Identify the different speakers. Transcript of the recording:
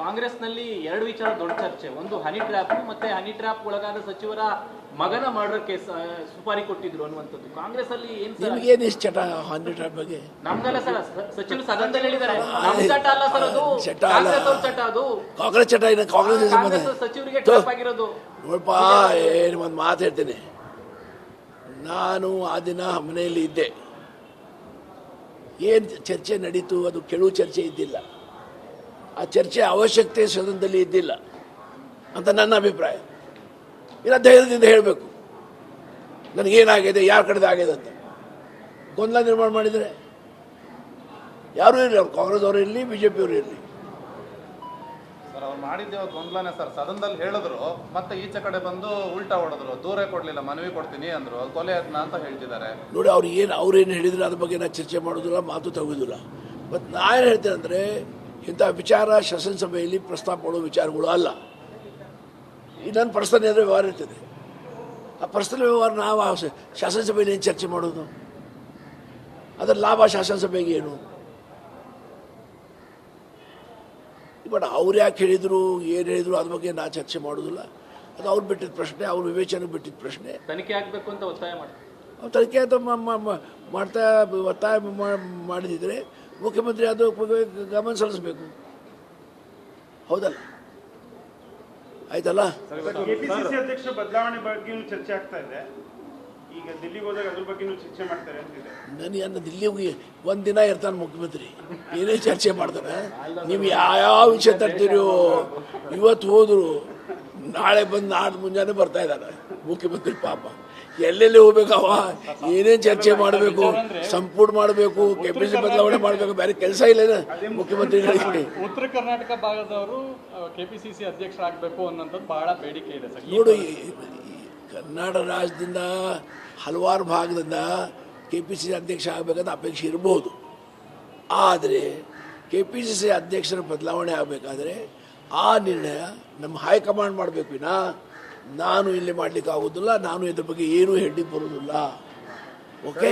Speaker 1: ಕಾಂಗ್ರೆಸ್ನಲ್ಲಿ ಎರಡು ವಿಚಾರ ದೊಡ್ಡ ಚರ್ಚೆ. ಒಂದು ಹನಿ ಟ್ರ್ಯಾಪ್ ಮತ್ತೆ ಹನಿ ಟ್ರ್ಯಾಪ್ ಒಳಗಾದ ಸಚಿವರ ಮಗನ ಮರ್ಡರ್ಗೆ ಸುಪಾರಿ ಕೊಟ್ಟಿದ್ರು ಅನ್ನುವಂಥದ್ದು. ಕಾಂಗ್ರೆಸ್ ಅಲ್ಲಿ ಏನ್
Speaker 2: ಚಟ ಹನಿ ಹಂಡ್ರೆಡ್ ಬಗ್ಗೆ?
Speaker 1: ನಮ್ದಲ್ಲ ಸರ್ ಸಚಿವರು ಸದನದಲ್ಲಿ ಹೇಳಿದ್ದಾರೆ. ನಮ್ ಚಟ ಅಲ್ಲ ಸರ್ ಅದು.
Speaker 2: ಚಟ ಅಲ್ಲ.
Speaker 1: ಕಾಂಗ್ರೆಸ್ ಚಟ ಅದು.
Speaker 2: ಕಾಂಗ್ರೆಸ್ ಚಟ ಇನ್ನು ಕಾಂಗ್ರೆಸ್
Speaker 1: ಸಚಿವರಿಗೆ ಟ್ರ್ಯಾಪ್ ಆಗಿರೋದು.
Speaker 2: ನೋಡಪ್ಪ ಏನು ಒಂದು ಮಾತು ಹೇಳ್ತೇನೆ. ನಾನು ಆ ದಿನ ಮನೆಯಲ್ಲಿ ಇದ್ದೆ. ಏನು ಚರ್ಚೆ ನಡೀತು ಅದು ಕೆಳು ಚರ್ಚೆ ಇದ್ದಿಲ್ಲ. ಆ ಚರ್ಚೆ ಅವಶ್ಯಕತೆ ಸದನದಲ್ಲಿ ಇದ್ದಿಲ್ಲ ಅಂತ ನನ್ನ ಅಭಿಪ್ರಾಯ. ಇಲ್ಲ ಧೈರ್ಯದಿಂದ ಹೇಳಬೇಕು. ನನಗೇನಾಗಿದೆ ಯಾರ ಕಡೆದು ಆಗಿದೆ ಅಂತ. ಗೊಂದಲ ನಿರ್ಮಾಣ ಮಾಡಿದರೆ ಯಾರೂ ಇರಲಿ ಅವ್ರು ಕಾಂಗ್ರೆಸ್ ಅವರು ಇರಲಿ ಬಿ ಜೆ ಪಿಯವರು ಇರಲಿ.
Speaker 3: ಸರ್ ಅವ್ರು ಮಾಡಿದ್ದೇವ ಗೊಂದಲನೇ ಸರ್. ಸದನದಲ್ಲಿ ಹೇಳಿದ್ರು ಮತ್ತೆ ಈಚೆ ಕಡೆ ಬಂದು ಉಲ್ಟಾ ಹೊಡೆದ್ರು. ದೂರ ಕೊಡಲಿಲ್ಲ ಮನವಿ ಕೊಡ್ತೀನಿ ಅಂದ್ರು. ಅದು ಕೊಲೆ ಯತ್ನ ಅಂತ ಹೇಳ್ತಿದ್ದಾರೆ.
Speaker 2: ನೋಡಿ ಅವ್ರು ಏನು ಅವ್ರೇನು ಹೇಳಿದ್ರು ಅದ್ರ ಬಗ್ಗೆ ನಾನು ಚರ್ಚೆ ಮಾಡೋದಿಲ್ಲ ಮಾತು ತಗೋದಿಲ್ಲ. ಮತ್ತು ನಾನು ಹೇಳ್ತೇನೆ ಅಂದರೆ ಇಂಥ ವಿಚಾರ ಶಾಸನಸಭೆಯಲ್ಲಿ ಪ್ರಸ್ತಾಪ ಮಾಡೋ ವಿಚಾರಗಳು ಅಲ್ಲ. ಇನ್ನೊಂದು ನನ್ನ ಪರ್ಸನಲ್ ಏನಾದರೂ ವ್ಯವಹಾರ ಇರ್ತದೆ. ಆ ಪರ್ಸನಲ್ ವ್ಯವಹಾರ ನಾವು ಆ ಸಭೆಯಲ್ಲಿ ಶಾಸನಸಭೆಯಲ್ಲಿ ಏನು ಚರ್ಚೆ ಮಾಡೋದು? ಅದರ ಲಾಭ ಶಾಸನಸಭೆಗೆ ಏನು? ಬಟ್ ಅವ್ರು ಯಾಕೆ ಹೇಳಿದರು ಏನು ಹೇಳಿದರು ಅದ್ರ ಬಗ್ಗೆ ನಾ ಚರ್ಚೆ ಮಾಡೋದಿಲ್ಲ. ಅದು ಅವ್ರು ಬಿಟ್ಟಿದ್ದ ಪ್ರಶ್ನೆ ಅವ್ರ ವಿವೇಚನೆ ಬಿಟ್ಟಿದ್ದ ಪ್ರಶ್ನೆ.
Speaker 1: ತನಿಖೆ ಆಗಬೇಕು ಅಂತ ಒತ್ತಾಯ
Speaker 2: ಮಾಡಿ ತನಿಖೆ ಅಂತ ಮಾಡ್ತಾ ಒತ್ತಾಯ ಮಾಡಿದಿದ್ರೆ ಮುಖ್ಯಮಂತ್ರಿ ಅದು ಬಗ್ಗೆ ಗಮನ ಸಲ್ಲಿಸಬೇಕು. ಹೌದಲ್ಲ? ಆಯ್ತಲ್ಲ?
Speaker 4: ಕೆಪಿಸಿಸಿ ಅಧ್ಯಕ್ಷ ಬದಲಾವಣೆ ಬಗ್ಗೆ ಚರ್ಚೆ ಆಗ್ತಾ ಇದೆ. ಈಗ ದಿಲ್ಲಿಗೆ ಹೋದಾಗ ಅದ್ರ ಬಗ್ಗೆನೂ ಚರ್ಚೆ ಮಾಡ್ತಾರೆ ಅಂತಿದೆ
Speaker 2: ನನಗೆ ಅನ್ನ ದಿಲ್ಲಿ ಹೋಗಿ ಒಂದು ದಿನ ಇರ್ತಾನೆ ಮುಖ್ಯಮಂತ್ರಿ. ಏನೇ ಚರ್ಚೆ ಮಾಡ್ತಾರೆ. ನೀವು ಯಾವ ವಿಷಯ ತರ್ತೀರೋ ಇವತ್ತು ಹೋದ್ರು ನಾಳೆ ಬಂದು ನಾಡ್ದು ಮುಂಜಾನೆ ಬರ್ತಾ ಇದ್ದಾರೆ ಮುಖ್ಯಮಂತ್ರಿ ಪಾಪ. ಎಲ್ಲೆಲ್ಲಿ ಅವ ಏನೇನು ಚರ್ಚೆ ಮಾಡಬೇಕು? ಸಂಪುಟ ಮಾಡಬೇಕು ಕೆಪಿಸಿ ಬದಲಾವಣೆ ಮಾಡಬೇಕು ಬೇರೆ ಕೆಲಸ ಇಲ್ಲ ಮುಖ್ಯಮಂತ್ರಿಗಳಿಗೆ.
Speaker 5: ಉತ್ತರ ಕರ್ನಾಟಕ ಭಾಗದವರು ಕೆಪಿಸಿಸಿ ಅಧ್ಯಕ್ಷರಾಗಬೇಕು ಅನ್ನೋಂಥದ್ದು ಬಹಳ ಬೇಡಿಕೆ ಇದೆ ಸರ್.
Speaker 2: ನೋಡು ಕರ್ನಾಟಕ ರಾಜ್ಯದಿಂದ ಹಲವಾರು ಭಾಗದಿಂದ ಕೆ ಪಿ ಸಿ ಸಿ ಅಧ್ಯಕ್ಷ ಆಗಬೇಕಂತ ಅಪೇಕ್ಷೆ ಇರಬಹುದು ಆದರೆ ಕೆ ಪಿ ಸಿ ಸಿ ಅಧ್ಯಕ್ಷರ ಬದಲಾವಣೆ ಆಗಬೇಕಾದ್ರೆ ಆ ನಿರ್ಣಯ ನಮ್ಮ ಹೈಕಮಾಂಡ್ ಮಾಡಬೇಕು ವಿನಾ ನಾನು ಇಲ್ಲಿ ಮಾಡ್ಲಿಕ್ಕೆ ಆಗೋದಿಲ್ಲ ನಾನು ಇದ್ರ ಬಗ್ಗೆ ಏನೂ ಹೇಳಲಿಕ್ಕೆ ಬರೋದಿಲ್ಲ. ಓಕೆ